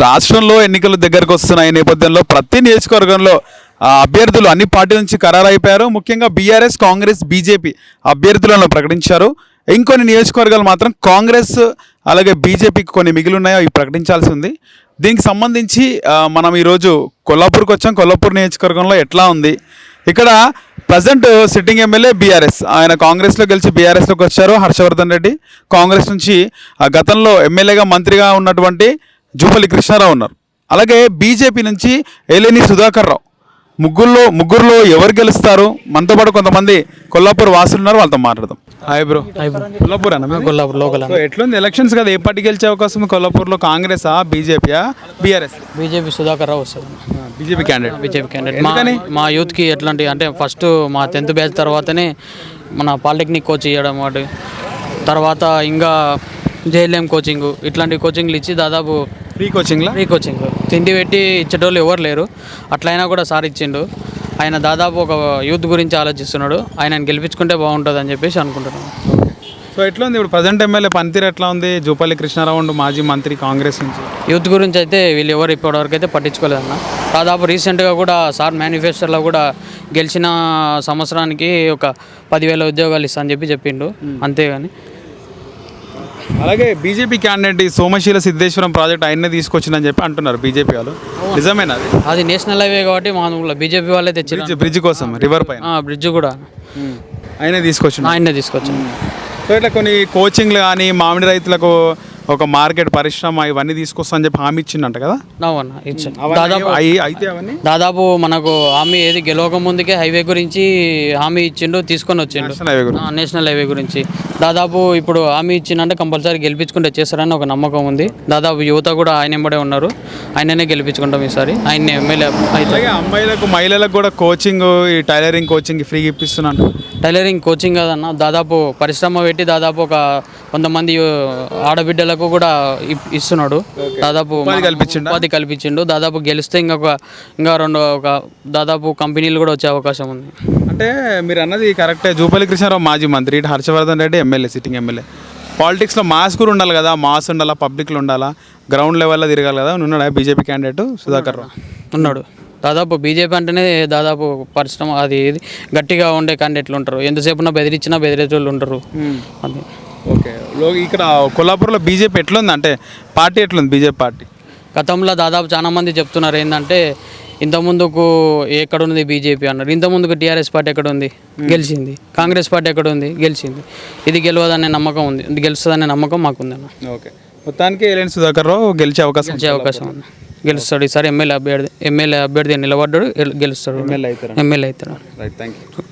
రాష్ట్రంలో ఎన్నికలు దగ్గరకు వస్తున్నాయి. నేపథ్యంలో ప్రతి నియోజకవర్గంలో అభ్యర్థులు అన్ని పార్టీల నుంచి ఖరారు ముఖ్యంగా బీఆర్ఎస్ కాంగ్రెస్ బీజేపీ అభ్యర్థులను ప్రకటించారు. ఇంకొన్ని నియోజకవర్గాలు మాత్రం కాంగ్రెస్ అలాగే బీజేపీకి కొన్ని మిగిలి ఉన్నాయో అవి ప్రకటించాల్సి ఉంది. దీనికి సంబంధించి మనం ఈరోజు కొల్లాపూర్కి వచ్చాం. కొల్లాపూర్ నియోజకవర్గంలో ఎట్లా ఉంది? ఇక్కడ ప్రజెంట్ సిట్టింగ్ ఎమ్మెల్యే బీఆర్ఎస్. ఆయన కాంగ్రెస్లో గెలిచి బీఆర్ఎస్లోకి వచ్చారు. హర్షవర్ధన్ రెడ్డి కాంగ్రెస్ నుంచి ఆ, గతంలో ఎమ్మెల్యేగా మంత్రిగా ఉన్నటువంటి జూపల్లి కృష్ణారావు ఉన్నారు. అలాగే బీజేపీ నుంచి ఎలిని సుధాకర్ రావు ముగ్గురులో ముగ్గురులో ఎవరు గెలుస్తారు? మనతో పాటు కొంతమంది కొల్లాపూర్ వాసులు ఉన్నారు వాళ్ళతో మాట్లాడదాం. Hi bro. కొల్లాపూర్ అన్న కొల్లాపూర్ లోకల్ ఎట్లుంది ఎలక్షన్స్ కదా? ఏ పార్టీ గెలిచే అవకాశం కొల్లాపూర్లో? కాంగ్రెసా? బీజేపీయా? బీఆర్ఎస్? బీజేపీ సుధాకర్ రావు వస్తుంది బీజేపీ క్యాండిడేట్ బీజేపీ క్యాండిడేట్ మా మా యూత్కి ఎట్లాంటి అంటే ఫస్ట్ మా టెన్త్ బ్యాచ్ తర్వాతనే మన పాలిటెక్నిక్ కోచ్ ఇవ్వడం వాటి తర్వాత ఇంకా జేఎల్ఎం కోచింగ్ ఇట్లాంటి కోచింగ్లు ఇచ్చి దాదాపు ఫ్రీ కోచింగ్లా? Free coaching. తిండి పెట్టి ఇచ్చేటోళ్ళు ఎవరు లేరు. అట్లయినా కూడా సార్ ఇచ్చిండు. ఆయన దాదాపు ఒక యూత్ గురించి ఆలోచిస్తున్నాడు. ఆయనను గెలిపించుకుంటే బాగుంటుంది అని చెప్పేసి అనుకుంటున్నాను. సో ఎట్లా ఉంది ఇప్పుడు ప్రజెంట్ ఎమ్మెల్యే పనితీరు ఎట్లా ఉంది? జూపల్లి కృష్ణారావు మాజీ మంత్రి కాంగ్రెస్ నుంచి. యూత్ గురించి అయితే వీళ్ళు ఎవరు ఇప్పటివరకు అయితే పట్టించుకోలేదన్న. దాదాపు రీసెంట్గా కూడా సార్ మేనిఫెస్టోలో కూడా గెలిచిన సంవత్సరానికి ఒక పదివేల ఉద్యోగాలు ఇస్తా అని చెప్పి చెప్పిండు. అంతేగాని. అలాగే బీజేపీ క్యాండిడేట్ ఈ సోమశీల సిద్ధేశ్వరం ప్రాజెక్ట్ ఆయన్నే తీసుకొచ్చిందని చెప్పి అంటున్నారు బీజేపీ వాళ్ళు. నిజమేనా అది? అది నేషనల్ హైవే కాబట్టి మా బీజేపీ వాళ్ళే తెచ్చిన బ్రిడ్జ్ బ్రిడ్జ్ కోసం రివర్ పైన. బ్రిడ్జ్ కూడా. ఆయనే తీసుకొచ్చిన ఆయన్నే తీసుకొచ్చాను సో ఇట్లా కొన్ని కోచింగ్లు కానీ మామిడి రైతులకు ఒక మార్కెట్ పరిశ్రమ ఇవన్నీ తీసుకొస్తా అని చెప్పి హామీ ఇచ్చిందంట కదా? అవునా ఇచ్చాను అవన్నీ దాదాపు అయి- అయితే అవన్నీ? దాదాపు మనకు హామీ ఏది గెలవక ముందుకే హైవే గురించి హామీ ఇచ్చిండు తీసుకొని వచ్చిండు. నేషనల్ హైవే గురించి. ఆ, నేషనల్ హైవే గురించి. దాదాపు ఇప్పుడు హామీ ఇచ్చిందంటే కంపల్సరీ గెలిపించుకుంటే చేస్తారని ఒక నమ్మకం ఉంది. దాదాపు యువత కూడా ఆయన ఎంబడే ఉన్నారు. ఆయననే గెలిపించుకుంటాం ఈసారి. ఆయన్ని ఎమ్మెల్యే అయితే. అలాగే అమ్మాయిలకు మహిళలకు కూడా కోచింగ్ ఈ టైలరింగ్ కోచింగ్ ఫ్రీగా ఇప్పిస్తున్నాను టైలరింగ్ కోచింగ్ కాదన్న దాదాపు పరిశ్రమ పెట్టి దాదాపు ఒక కొంతమంది ఆడబిడ్డలకు కూడా ఇప్- ఇస్తున్నాడు. దాదాపు ఉపాధి కల్పించిండా? ఉపాధి కల్పించిండు. దాదాపు గెలిస్తే ఇంకొక ఇంకా రెండు ఒక దాదాపు కంపెనీలు కూడా వచ్చే అవకాశం ఉంది. అంటే మీరు అన్నది కరెక్టే. జూపల్లి కృష్ణారావు మాజీ మంత్రి ఇటు Harshavardhan Reddy MLA sitting MLA. పాలిటిక్స్లో మాస్ కూడా ఉండాలి కదా మాస్ ఉండాలా పబ్లిక్లో ఉండాలా గ్రౌండ్ లెవెల్లో తిరగాలి కదా ఉన్నాడా బీజేపీ క్యాండిడేట్ సుధాకర్ రావు? ఉన్నాడు. దాదాపు బీజేపీ అంటేనే దాదాపు పరిశ్రమ అది ఇది గట్టిగా ఉండే క్యాండిడేట్లు ఉంటారు. ఎంతసేపు బెదిరించినా బెదిరేటోళ్ళు ఉంటారు. అది. ఓకే. లో ఇక్కడ కొల్లాపూర్లో బీజేపీ ఎట్లుంది? అంటే పార్టీ ఎట్లుంది బీజేపీ పార్టీ? గతంలో దాదాపు చాలా మంది చెప్తున్నారు ఏంటంటే ఇంతకుముందుకు ఎక్కడ ఉంది బీజేపీ అన్నారు. ఇంతకుముందుకు టీఆర్ఎస్ పార్టీ ఎక్కడ ఉంది గెలిచింది. కాంగ్రెస్ పార్టీ ఎక్కడ ఉంది గెలిచింది. ఇది గెలవదనే నమ్మకం ఉంది. ఇది గెలుస్తుందనే నమ్మకం మాకుంది అన్న ఓకే. మొత్తానికి ఏలేని సుధాకర్ రావు గెలిచే అవకాశం గెలిచే అవకాశం ఉంది. గెలుస్తాడు ఈసారి ఎమ్మెల్యే అభ్యర్థి ఎమ్మెల్యే అభ్యర్థి నిలబడ్డాడు. గెలుస్తాడు. ఎమ్మెల్యే అవుతారు ఎమ్మెల్యే అవుతాడు. Right thank you